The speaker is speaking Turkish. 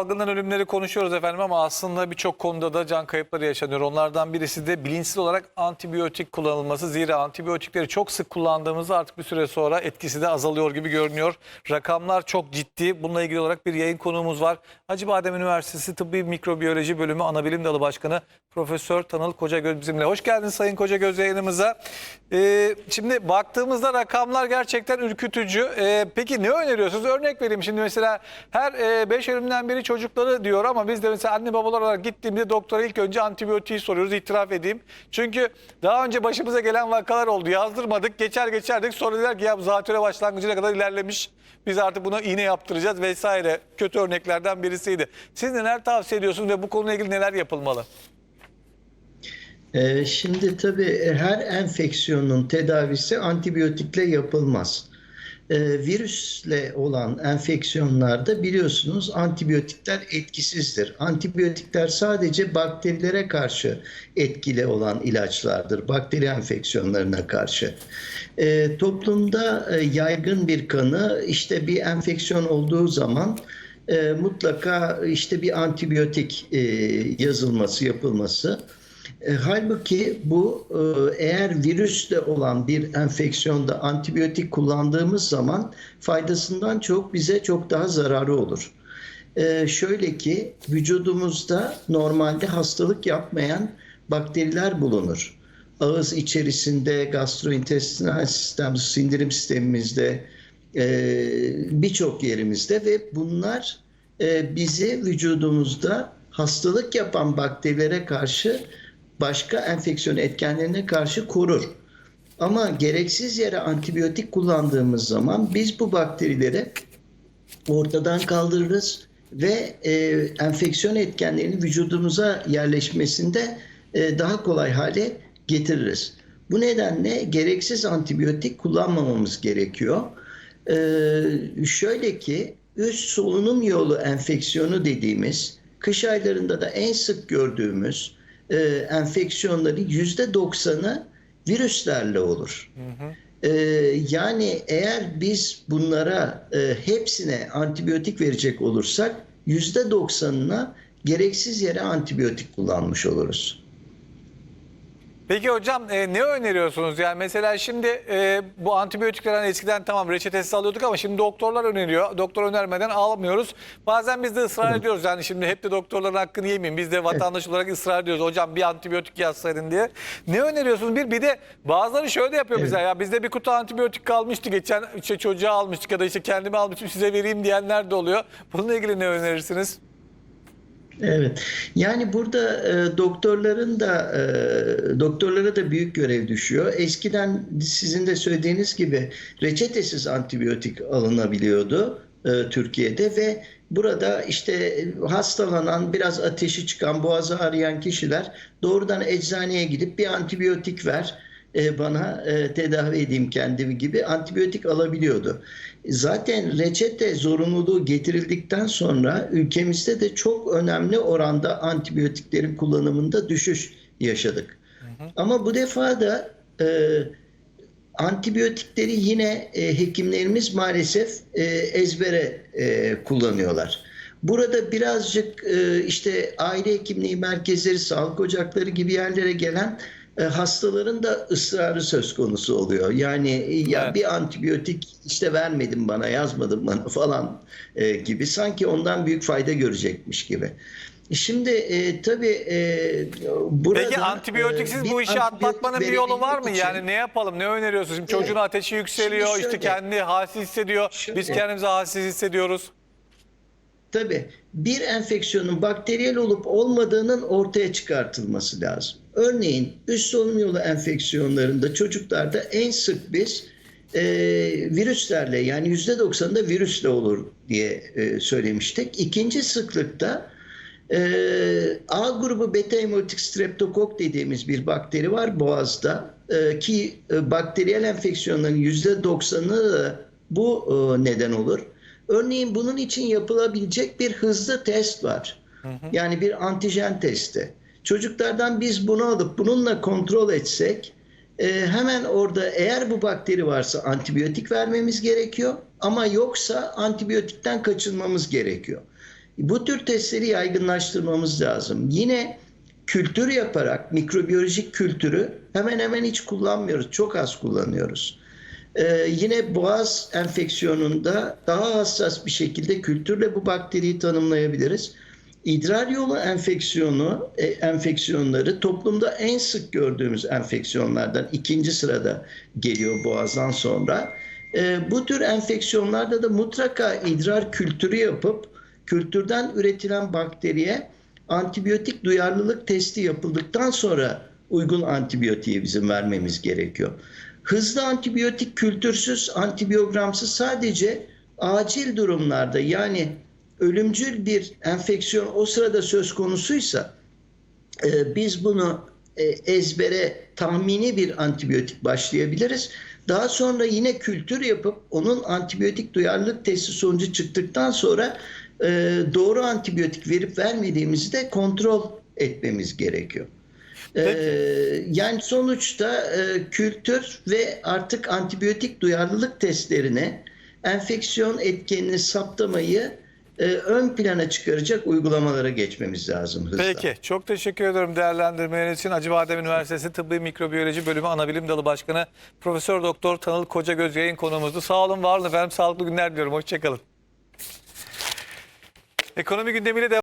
Salgından ölümleri konuşuyoruz efendim ama aslında birçok konuda da can kayıpları yaşanıyor. Onlardan birisi de bilinçsiz olarak antibiyotik kullanılması. Zira antibiyotikleri çok sık kullandığımızda artık bir süre sonra etkisi de azalıyor gibi görünüyor. Rakamlar çok ciddi. Bununla ilgili olarak bir yayın konuğumuz var. Hacıbadem Üniversitesi Tıbbi Mikrobiyoloji Bölümü Anabilim Dalı Başkanı Profesör Tanıl Kocagöz bizimle. Hoş geldiniz Sayın Kocagöz yayınımıza. Ee, şimdi baktığımızda rakamlar gerçekten ürkütücü. Ee, peki ne öneriyorsunuz? Örnek vereyim şimdi mesela her 5 ölümden biri çocukları diyor ama biz de mesela anne babalar olarak gittiğimde doktora ilk önce antibiyotiği soruyoruz itiraf edeyim. Çünkü daha önce başımıza gelen vakalar oldu yazdırmadık geçer geçerdik sonra dediler ki ya bu zatüre başlangıcına kadar ilerlemiş. Biz artık buna iğne yaptıracağız vesaire. Kötü örneklerden birisiydi. Siz neler tavsiye ediyorsunuz ve bu konuyla ilgili neler yapılmalı? Ee, Şimdi tabii her enfeksiyonun tedavisi antibiyotikle yapılmaz. Ee, Virüsle olan enfeksiyonlarda biliyorsunuz antibiyotikler etkisizdir. Antibiyotikler sadece bakterilere karşı etkili olan ilaçlardır. Bakteri enfeksiyonlarına karşı. Ee, Toplumda e, yaygın bir kanı işte bir enfeksiyon olduğu zaman e, mutlaka işte bir antibiyotik e, yazılması, yapılması. E, halbuki bu e, eğer virüsle olan bir enfeksiyonda antibiyotik kullandığımız zaman faydasından çok bize çok daha zararı olur. E, şöyle ki vücudumuzda normalde hastalık yapmayan bakteriler bulunur. Ağız içerisinde, gastrointestinal sistem, sindirim sistemimizde, e, birçok yerimizde ve bunlar e, bizi vücudumuzda hastalık yapan bakterilere karşı başka enfeksiyon etkenlerine karşı korur. Ama gereksiz yere antibiyotik kullandığımız zaman biz bu bakterileri ortadan kaldırırız ve e, enfeksiyon etkenlerinin vücudumuza yerleşmesinde e, daha kolay hale getiririz. Bu nedenle gereksiz antibiyotik kullanmamamız gerekiyor. E, şöyle ki üst solunum yolu enfeksiyonu dediğimiz kış aylarında da en sık gördüğümüz e, enfeksiyonların yüzde doksanı virüslerle olur. E, yani eğer biz bunlara e, hepsine antibiyotik verecek olursak yüzde doksanına gereksiz yere antibiyotik kullanmış oluruz. Peki hocam e, ne öneriyorsunuz? Yani mesela şimdi e, bu antibiyotikler hani eskiden tamam reçetesiz alıyorduk ama şimdi doktorlar öneriyor. Doktor önermeden almıyoruz. Bazen biz de ısrar ediyoruz. Yani şimdi hep de doktorların hakkını yemeyeyim. Biz de vatandaş olarak ısrar ediyoruz. Hocam bir antibiyotik yazsaydın diye. Ne öneriyorsunuz? Bir bir de bazıları şöyle yapıyor bize. Ya bizde bir kutu antibiyotik kalmıştı. Geçen işte çocuğa almıştık ya da işte kendime almıştım size vereyim diyenler de oluyor. Bununla ilgili ne önerirsiniz? Evet. Yani burada e, doktorların da e, doktorlara da büyük görev düşüyor. Eskiden sizin de söylediğiniz gibi reçetesiz antibiyotik alınabiliyordu e, Türkiye'de ve burada işte hastalanan, biraz ateşi çıkan, boğazı ağrıyan kişiler doğrudan eczaneye gidip bir antibiyotik ver e, bana e, tedavi edeyim kendimi gibi antibiyotik alabiliyordu. Zaten reçete zorunluluğu getirildikten sonra ülkemizde de çok önemli oranda antibiyotiklerin kullanımında düşüş yaşadık. Ama bu defa da e, antibiyotikleri yine e, hekimlerimiz maalesef e, ezbere e, kullanıyorlar. Burada birazcık e, işte aile hekimliği merkezleri, sağlık ocakları gibi yerlere gelen hastaların da ısrarı söz konusu oluyor. Yani e, ya Evet. bir antibiyotik işte vermedin bana, yazmadın bana falan e, gibi sanki ondan büyük fayda görecekmiş gibi. Şimdi e, tabii e, burada Peki antibiyotiksiz e, bu işi atlatmanın bir yolu var mı? için- Yani ne yapalım? Ne öneriyorsunuz? Şimdi Evet. çocuğun ateşi yükseliyor, Şimdi işte şöyle- kendi halsiz hissediyor. Biz Şöyle. kendimizi halsiz hissediyoruz. Tabii bir enfeksiyonun bakteriyel olup olmadığının ortaya çıkartılması lazım. Örneğin üst solunum yolu enfeksiyonlarında çocuklarda en sık biz e, virüslerle yani %90'ında virüsle olur diye e, söylemiştik. İkinci sıklıkta e, A grubu beta hemolytik streptokok dediğimiz bir bakteri var boğazda E, ki e, bakteriyel enfeksiyonların %90'ı da bu e, neden olur. Örneğin bunun için yapılabilecek bir hızlı test var. Yani bir antijen testi. Çocuklardan biz bunu alıp bununla kontrol etsek e, hemen orada eğer bu bakteri varsa antibiyotik vermemiz gerekiyor ama yoksa antibiyotikten kaçınmamız gerekiyor. Bu tür testleri yaygınlaştırmamız lazım. Yine kültür yaparak mikrobiyolojik kültürü hemen hemen hiç kullanmıyoruz. Çok az kullanıyoruz. Ee, yine boğaz enfeksiyonunda daha hassas bir şekilde kültürle bu bakteriyi tanımlayabiliriz. İdrar yolu enfeksiyonu, e, enfeksiyonları toplumda en sık gördüğümüz enfeksiyonlardan ikinci sırada geliyor boğazdan sonra. E, bu tür enfeksiyonlarda da mutlaka idrar kültürü yapıp kültürden üretilen bakteriye antibiyotik duyarlılık testi yapıldıktan sonra uygun antibiyotiği bizim vermemiz gerekiyor. Hızlı antibiyotik kültürsüz, antibiyogramsız sadece acil durumlarda yani ölümcül bir enfeksiyon o sırada söz konusuysa e, biz bunu e, ezbere tahmini bir antibiyotik başlayabiliriz. Daha sonra yine kültür yapıp onun antibiyotik duyarlılık testi sonucu çıktıktan sonra e, doğru antibiyotik verip vermediğimizi de kontrol etmemiz gerekiyor. E, yani sonuçta e, kültür ve artık antibiyotik duyarlılık testlerine enfeksiyon etkenini saptamayı e, ön plana çıkaracak uygulamalara geçmemiz lazım hızla. Peki çok teşekkür ederim değerlendirmeleriniz için. Acıbadem Üniversitesi Tıbbi Mikrobiyoloji Bölümü Anabilim Dalı Başkanı Profesör Doktor Tanıl Kocagöz yayın konuğumuzdu. Sağ olun var olun efendim sağlıklı günler diliyorum. Hoşçakalın. Ekonomi gündemiyle devam